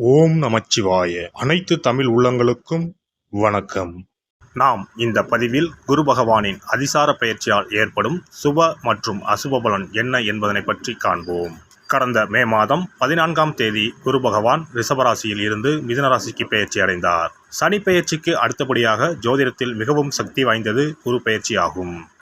ஓம் நமச்சிவாய. அனைத்து தமிழ் உள்ளங்களுக்கும் வணக்கம். நாம் இந்த பதிவில் குரு பகவானின் அதிசார பயிற்சியால் ஏற்படும் சுப மற்றும் அசுப பலன் என்ன என்பதனை பற்றி காண்போம். கடந்த மே மாதம் பதினான்காம் தேதி குரு பகவான் ரிஷபராசியில் இருந்து மிதுனராசிக்கு பயிற்சி அடைந்தார். சனி பயிற்சிக்கு அடுத்தபடியாக ஜோதிடத்தில் மிகவும் சக்தி வாய்ந்தது குரு பயிற்சி ஆகும்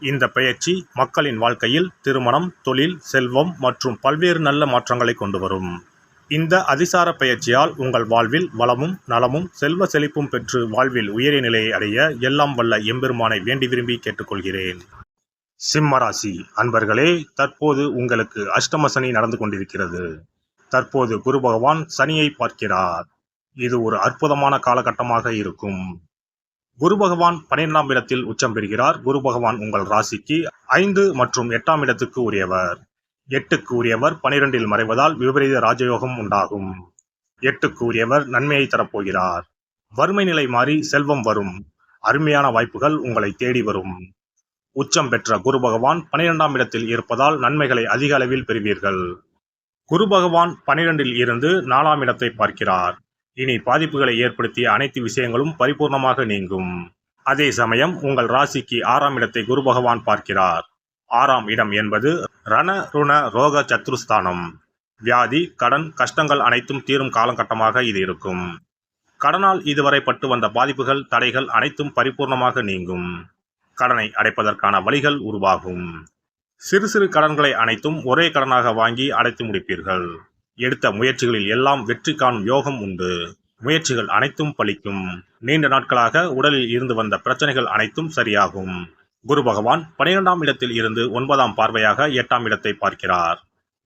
இந்த பயிற்சி மக்களின் வாழ்க்கையில் திருமணம் தொழில் செல்வம் மற்றும் பல்வேறு நல்ல மாற்றங்களை கொண்டு வரும். இந்த அதிசார பயிற்சியால் உங்கள் வாழ்வில் வளமும் நலமும் செல்வ செழிப்பும் பெற்று வாழ்வில் உயரிய நிலையை அடைய எல்லாம் வல்ல எம்பெருமானை வேண்டி விரும்பி கேட்டுக்கொள்கிறேன். சிம்மராசி அன்பர்களே தற்போது உங்களுக்கு அஷ்டம சனி நடந்து கொண்டிருக்கிறது. தற்போது குரு பகவான் சனியை பார்க்கிறார். இது ஒரு அற்புதமான காலகட்டமாக இருக்கும். குரு பகவான் பன்னிரெண்டாம் இடத்தில் உச்சம் பெறுகிறார். குரு பகவான் உங்கள் ராசிக்கு ஐந்து மற்றும் எட்டாம் இடத்துக்கு உரியவர். எட்டுக்கு உரியவர் பனிரெண்டில் மறைவதால் விபரீத ராஜயோகம் உண்டாகும். எட்டுக்கு உரியவர் நன்மையை தரப்போகிறார். வறுமை நிலை மாறி செல்வம் வரும். அருமையான வாய்ப்புகள் உங்களை தேடி வரும். உச்சம் பெற்ற குரு பகவான் பனிரெண்டாம் இடத்தில் இருப்பதால் நன்மைகளை அதிக அளவில் பெறுவீர்கள். குரு பகவான் பனிரெண்டில் இருந்து நாலாம் இடத்தை பார்க்கிறார். இனி பாதிப்புகளை ஏற்படுத்திய அனைத்து விஷயங்களும் பரிபூர்ணமாக நீங்கும். அதே சமயம் உங்கள் ராசிக்கு ஆறாம் இடத்தை குரு பகவான் பார்க்கிறார். ஆறாம் இடம் என்பது ரண ருண ரோக சத்ருஸ்தானம். வியாதி கடன் கஷ்டங்கள் அனைத்தும் தீரும் காலகட்டமாக இது இருக்கும். கடனால் இதுவரை பட்டு வந்த பாதிப்புகள் தடைகள் அனைத்தும் பரிபூர்ணமாக நீங்கும். கடனை அடைப்பதற்கான வழிகள் உருவாகும். சிறு சிறு கடன்களை அனைத்தும் ஒரே கடனாக வாங்கி அடைத்து முடிப்பீர்கள். எடுத்த முயற்சிகளில் எல்லாம் வெற்றி காணும் யோகம் உண்டு. முயற்சிகள் அனைத்தும் பலிக்கும். நீண்ட நாட்களாக உடலில் இருந்து வந்த பிரச்சனைகள் அனைத்தும் சரியாகும். குரு பகவான் பனிரெண்டாம் இடத்தில் இருந்து ஒன்பதாம் பார்வையாக எட்டாம் இடத்தை பார்க்கிறார்.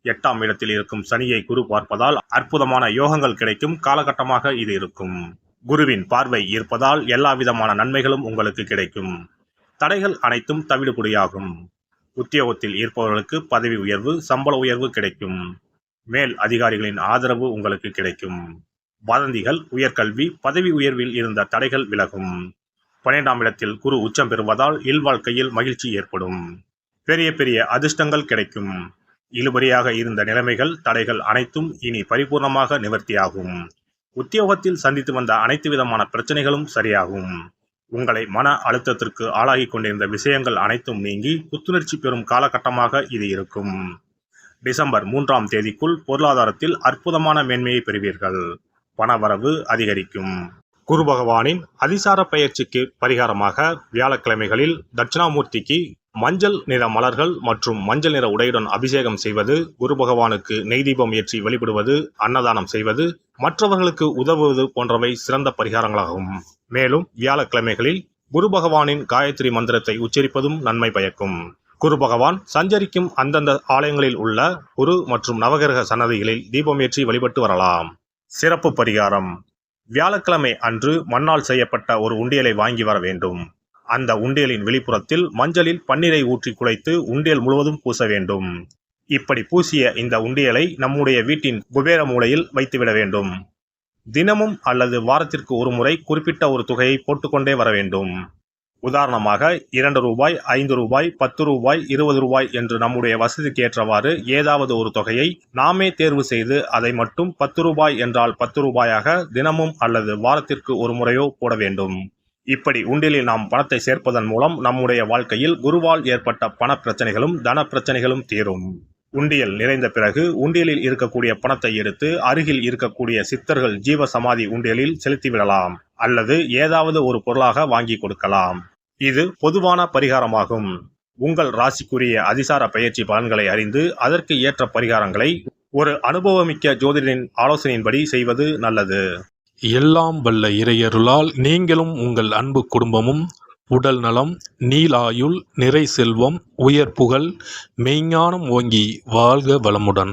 எட்டாம் இடத்தில் இருக்கும் சனியை குரு பார்ப்பதால் அற்புதமான யோகங்கள் கிடைக்கும் காலகட்டமாக இது இருக்கும். குருவின் பார்வை இருப்பதால் எல்லா விதமான நன்மைகளும் உங்களுக்கு கிடைக்கும். தடைகள் அனைத்தும் தவிடுபடியாகும். உத்தியோகத்தில் இருப்பவர்களுக்கு பதவி உயர்வு சம்பள உயர்வு கிடைக்கும். மேல் அதிகாரிகளின் ஆதரவு உங்களுக்கு கிடைக்கும். வதந்திகள் உயர்கல்வி பதவி உயர்வில் இருந்த தடைகள் விலகும். பன்னிரெண்டாம் இடத்தில் குரு உச்சம் பெறுவதால் இல்வாழ்க்கையில் மகிழ்ச்சி ஏற்படும். பெரிய பெரிய அதிர்ஷ்டங்கள் கிடைக்கும். இழுபறியாக இருந்த நிலைமைகள் தடைகள் அனைத்தும் இனி பரிபூர்ணமாக நிவர்த்தியாகும். உத்தியோகத்தில் சந்தித்து வந்த அனைத்து விதமான பிரச்சனைகளும் சரியாகும். உங்களை மன அழுத்தத்திற்கு ஆளாகி கொண்டிருந்த விஷயங்கள் அனைத்தும் நீங்கி புத்துணர்ச்சி பெறும் காலகட்டமாக இது இருக்கும். டிசம்பர் மூன்றாம் தேதிக்குள் பொருளாதாரத்தில் அற்புதமான மேன்மையை பெறுவீர்கள். பணவரவு அதிகரிக்கும். குரு பகவானின் அதிசார பயிற்சிக்கு பரிகாரமாக வியாழக்கிழமைகளில் தட்சிணாமூர்த்திக்கு மஞ்சள் நிற மலர்கள் மற்றும் மஞ்சள் நிற உடையுடன் அபிஷேகம் செய்வது குரு பகவானுக்கு நெய் தீபம் ஏற்றி வழிபடுவது அன்னதானம் செய்வது மற்றவர்களுக்கு உதவுவது போன்றவை சிறந்த பரிகாரங்களாகும். மேலும் வியாழக்கிழமைகளில் குரு பகவானின் காயத்ரி மந்திரத்தை உச்சரிப்பதும் நன்மை பயக்கும். குரு பகவான் சஞ்சரிக்கும் அந்தந்த ஆலயங்களில் உள்ள குரு மற்றும் நவகிரக சன்னதிகளில் தீபமேற்றி வழிபட்டு வரலாம். சிறப்பு பரிகாரம். வியாழக்கிழமை அன்று மண்ணால் செய்யப்பட்ட ஒரு உண்டியலை வாங்கி வர வேண்டும். அந்த உண்டியலின் வெளிப்புறத்தில் மஞ்சளில் பன்னீரை ஊற்றி குலைத்து உண்டியல் முழுவதும் பூச வேண்டும். இப்படி பூசிய இந்த உண்டியலை நம்முடைய வீட்டின் குபேர மூலையில் வைத்துவிட வேண்டும். தினமும் அல்லது வாரத்திற்கு ஒரு முறை குறிப்பிட்ட ஒரு தொகையை போட்டுக்கொண்டே வர வேண்டும். உதாரணமாக இரண்டு ரூபாய் ஐந்து ரூபாய் பத்து ரூபாய் இருபது ரூபாய் என்று நம்முடைய வசதிக்கு ஏற்றவாறு ஏதாவது ஒரு தொகையை நாமே தேர்வு செய்து அதை மட்டும் பத்து ரூபாய் என்றால் பத்து ரூபாயாக தினமும் அல்லது வாரத்திற்கு ஒரு முறையோ போட வேண்டும். இப்படி உண்டியலில் நாம் பணத்தை சேர்ப்பதன் மூலம் நம்முடைய வாழ்க்கையில் குருவால் ஏற்பட்ட பண பிரச்சனைகளும் தன பிரச்சனைகளும் தீரும். உண்டியல் நிறைந்த பிறகு உண்டியலில் இருக்கக்கூடிய பணத்தை எடுத்து அருகில் இருக்கக்கூடிய சித்தர்கள் ஜீவ சமாதி உண்டியலில் செலுத்திவிடலாம் அல்லது ஏதாவது ஒரு பொருளாக வாங்கி கொடுக்கலாம். இது பொதுவான பரிகாரமாகும். உங்கள் ராசிக்குரிய அதிசார பயிற்சி பலன்களை அறிந்து அதற்கு ஏற்ற பரிகாரங்களை ஒரு அனுபவமிக்க ஜோதிடரின் ஆலோசனையின்படி செய்வது நல்லது. எல்லாம் வல்ல இறையருளால் நீங்களும் உங்கள் அன்பு குடும்பமும் உடல் நலம் நீலாயுள் நிறை செல்வம் உயர் புகழ் மெய்ஞானம் ஓங்கி வாழ்க வளமுடன்.